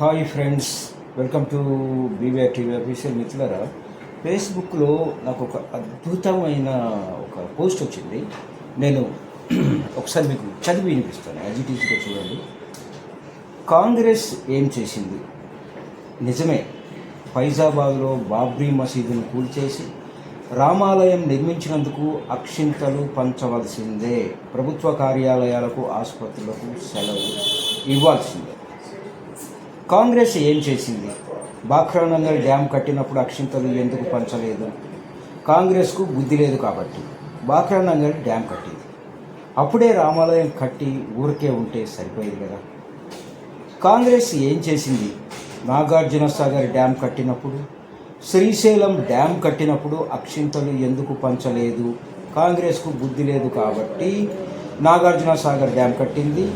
Hi friends welcome to BVR TV official మిత్రులరా. ఫేస్బుక్లో నాకు ఒక అద్భుతమైన ఒక పోస్ట్ వచ్చింది. నేను ఒకసారి మీకు చదివి వినిపిస్తాను యాజిటీసీగా చూడండి. కాంగ్రెస్ ఏం చేసింది? నిజమే ఫైజాబాద్లో బాబ్రీ మసీదును కూల్చేసి రామాలయం నిర్మించినందుకు అక్షింతలు పంచవలసిందే ప్రభుత్వ కార్యాలయాలకు ఆసుపత్రులకు సెలవు ఇవ్వాల్సిందే. కాంగ్రెస్ ఏం చేసింది? బాక్రానంగల్ డ్యామ్ కట్టినప్పుడు అక్షింతలు ఎందుకు పంచలేదు? కాంగ్రెస్కు బుద్ధి లేదు కాబట్టి బాక్రానంగల్ డ్యామ్ కట్టింది. అప్పుడే రామాలయం కట్టి ఊరికే ఉంటే సరిపోయేది కదా. కాంగ్రెస్ ఏం చేసింది? నాగార్జున సాగర్ డ్యామ్ కట్టినప్పుడు శ్రీశైలం డ్యామ్ కట్టినప్పుడు అక్షింతలు ఎందుకు పంచలేదు? కాంగ్రెస్కు బుద్ధి లేదు కాబట్టి నాగార్జున సాగర్ డ్యామ్ కట్టింది.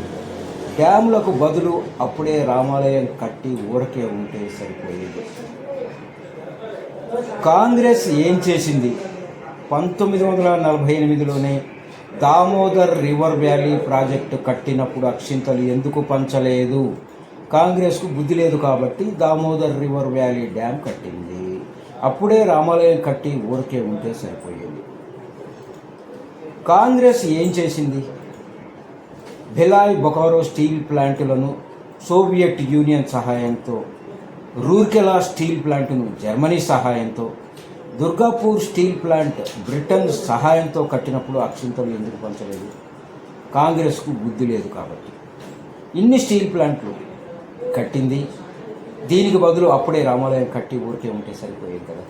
డ్యాములకు బదులు అప్పుడే రామాలయం కట్టి ఊరకే ఉంటే సరిపోయేది. కాంగ్రెస్ ఏం చేసింది? పంతొమ్మిది వందల నలభై ఎనిమిదిలోనే దామోదర్ రివర్ వ్యాలీ ప్రాజెక్టు కట్టినప్పుడు అక్షింతలు ఎందుకు పంచలేదు? కాంగ్రెస్కు బుద్ధి లేదు కాబట్టి దామోదర్ రివర్ వ్యాలీ డ్యామ్ కట్టింది. అప్పుడే రామాలయం కట్టి ఊరికే ఉంటే సరిపోయేది. కాంగ్రెస్ ఏం చేసింది? భిలాయ్ బొకారో స్టీల్ ప్లాంటులను సోవియట్ యూనియన్ సహాయంతో రూర్కెలా స్టీల్ ప్లాంటును జర్మనీ సహాయంతో దుర్గాపూర్ స్టీల్ ప్లాంట్ బ్రిటన్ సహాయంతో కట్టినప్పుడు అక్షింతలు ఎందుకు పంచలేదు? కాంగ్రెస్కు బుద్ధి లేదు కాబట్టి. ఇన్ని స్టీల్ ప్లాంట్లు కట్టింది దీనికి బదులు అప్పుడే రామాలయం కట్టి ఊరికే ఉంటే సరిపోయేది కదా.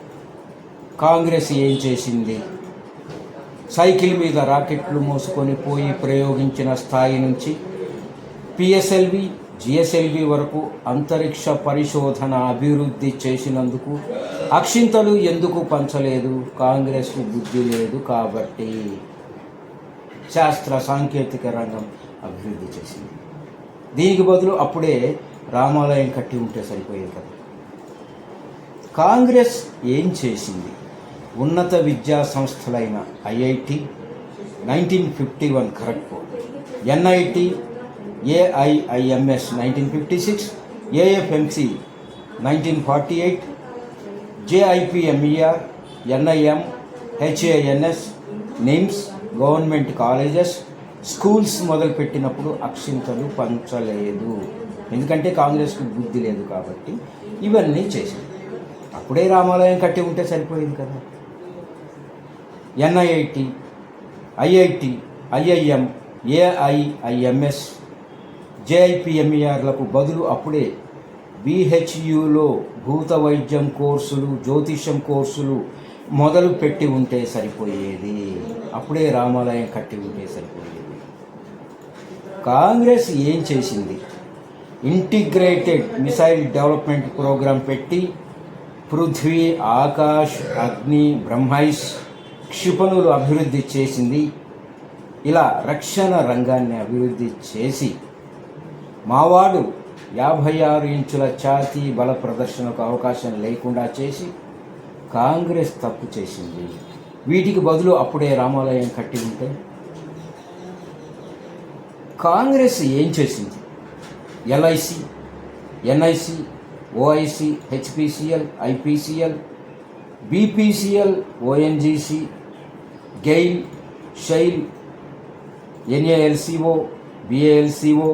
కాంగ్రెస్ ఏం చేసింది? సైకిల్ మీద రాకెట్లు మోసుకొని పోయి ప్రయోగించిన స్థాయి నుంచి పిఎస్ఎల్వి జిఎస్ఎల్వి వరకు అంతరిక్ష పరిశోధన అభివృద్ధి చేసినందుకు అక్షింతలు ఎందుకు పంచలేదు? కాంగ్రెస్కు బుద్ధి లేదు కాబట్టి శాస్త్ర సాంకేతిక రంగం అభివృద్ధి చేసింది. దీనికి బదులు అప్పుడే రామాలయం కట్టి ఉంటే సరిపోయేది కదా. కాంగ్రెస్ ఏం చేసింది? ఉన్నత విద్యా సంస్థలైన IIT nineteen fifty one Kharagpur NIT AIIMS nineteen fifty six AFMC nineteen forty eight JIPMER NIMHANS NIMS government colleges schools మొదలుపెట్టినప్పుడు అక్షింతలు పంచలేదు. ఎందుకంటే కాంగ్రెస్కి బుద్ధి లేదు కాబట్టి ఇవన్నీ చేసింది అప్పుడే రామాలయం కట్టి ఉంటే సరిపోయింది కదా. ఎన్ఐఐటి ఐఐటి ఐఐఎం ఏఐఐఎంఎస్ జేఐపిఎంఈఆర్లకు బదులు అప్పుడే బీహెచ్యులో భూత వైద్యం కోర్సులు జ్యోతిష్యం కోర్సులు మొదలు పెట్టి ఉంటే సరిపోయేది. అప్పుడే రామాలయం కట్టి ఉంటే సరిపోయేది. కాంగ్రెస్ ఏం చేసింది? ఇంటిగ్రేటెడ్ మిసైల్ డెవలప్మెంట్ ప్రోగ్రాం పెట్టి పృథ్వీ ఆకాష్ అగ్ని బ్రహ్మైస్ క్షిపణులు అభివృద్ధి చేసింది. ఇలా రక్షణ రంగాన్ని అభివృద్ధి చేసి మావాడు యాభై ఆరు ఇంచుల ఛాతీ బల ప్రదర్శనకు అవకాశం లేకుండా చేసి కాంగ్రెస్ తప్పు చేసింది. వీటికి బదులు అప్పుడే రామాలయం కట్టి ఉంటే కాంగ్రెస్ ఏం చేసింది? LIC NIC OIC HPCL IPCL BPCL ONGC GAIL SAIL NALCO BALCO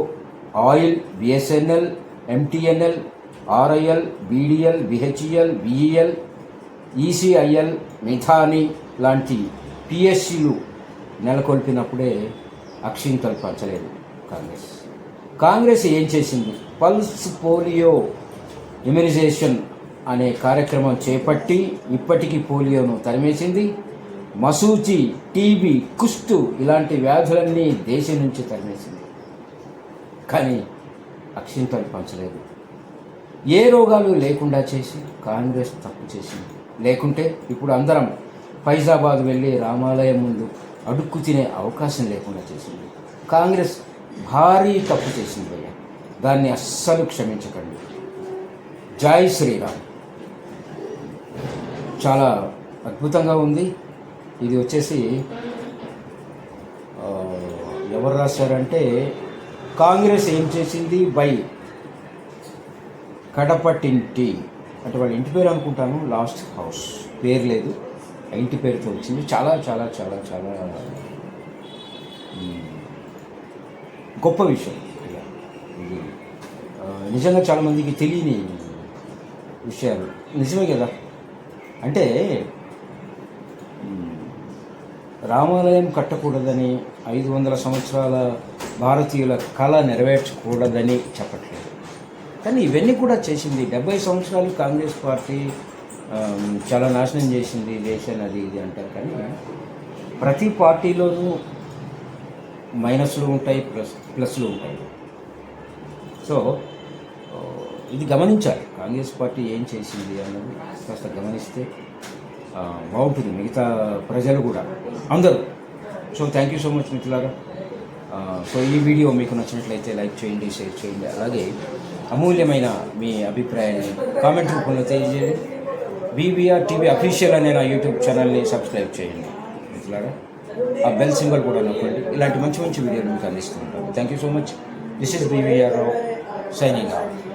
oil BSNL MTNL RIL BDL BHEL BEL ECIL Midhani లాంటి పిఎస్సిలు నెలకొల్పినప్పుడే అక్షింతలు పంచలేదు కాంగ్రెస్. కాంగ్రెస్ ఏం చేసింది? పల్స్ పోలియో ఇమ్యునైజేషన్ అనే కార్యక్రమం చేపట్టి ఇప్పటికీ పోలియోను తరిమేసింది. మసూచి టీబీ కుష్టు ఇలాంటి వ్యాధులన్నీ దేశం నుంచి తరిమేసింది. కానీ అక్షింతలు పంచలేదు. ఏ రోగాలు లేకుండా చేసి కాంగ్రెస్ తప్పు చేసింది. లేకుంటే ఇప్పుడు అందరం ఫైజాబాద్ వెళ్ళి రామాలయం ముందు అడుక్కు తినే అవకాశం లేకుండా చేసింది. కాంగ్రెస్ భారీ తప్పు చేసింది దాన్ని అస్సలు క్షమించకండి. జై శ్రీరామ్. చాలా అద్భుతంగా ఉంది. ఇది వచ్చేసి ఎవరు రాశారంటే కాంగ్రెస్ ఏం చేసింది? బై. కడపటింటి. అంటే వాళ్ళ ఇంటి పేరు అనుకుంటాను లాస్ట్ హౌస్. పేరు లేదు. ఆ ఇంటి పేరుతో వచ్చింది. చాలా చాలా చాలా చాలా గొప్ప విషయం ఇది నిజంగా చాలామందికి తెలియని విషయాలు. నిజమే కదా? అంటే రామాలయం కట్టకూడదని ఐదు వందల సంవత్సరాల భారతీయుల కళ నెరవేర్చకూడదని చెప్పట్లేదు. కానీ ఇవన్నీ కూడా చేసింది డెబ్బై సంవత్సరాలు కాంగ్రెస్ పార్టీ చాలా నాశనం చేసింది దేశాన్ని అది ఇది అంటారు. కానీ ప్రతి పార్టీలోనూ మైనస్లు ఉంటాయి ప్లస్ ప్లస్లు ఉంటాయి. సో ఇది గమనించాలి. కాంగ్రెస్ పార్టీ ఏం చేసింది అన్నది కాస్త గమనిస్తే బాగుంటుంది మిగతా ప్రజలు కూడా. అందరూ. So thank you so much మిత్రులారా. సో ఈ వీడియో మీకు నచ్చినట్లయితే లైక్ చేయండి షేర్ చేయండి. అలాగే అమూల్యమైన మీ అభిప్రాయాన్ని కామెంట్ రూపంలో తెలియజేయండి. బీబీఆర్ టీవీ అఫీషియల్ అనే నా యూట్యూబ్ ఛానల్ని సబ్స్క్రైబ్ చేయండి మిత్రులారా. ఆ బెల్ సింబల్ కూడా నొక్కండి. ఇలాంటి మంచి మంచి వీడియోలు మీకు అందిస్తూ ఉంటాను. Thank you so much this is BVR Rao signing out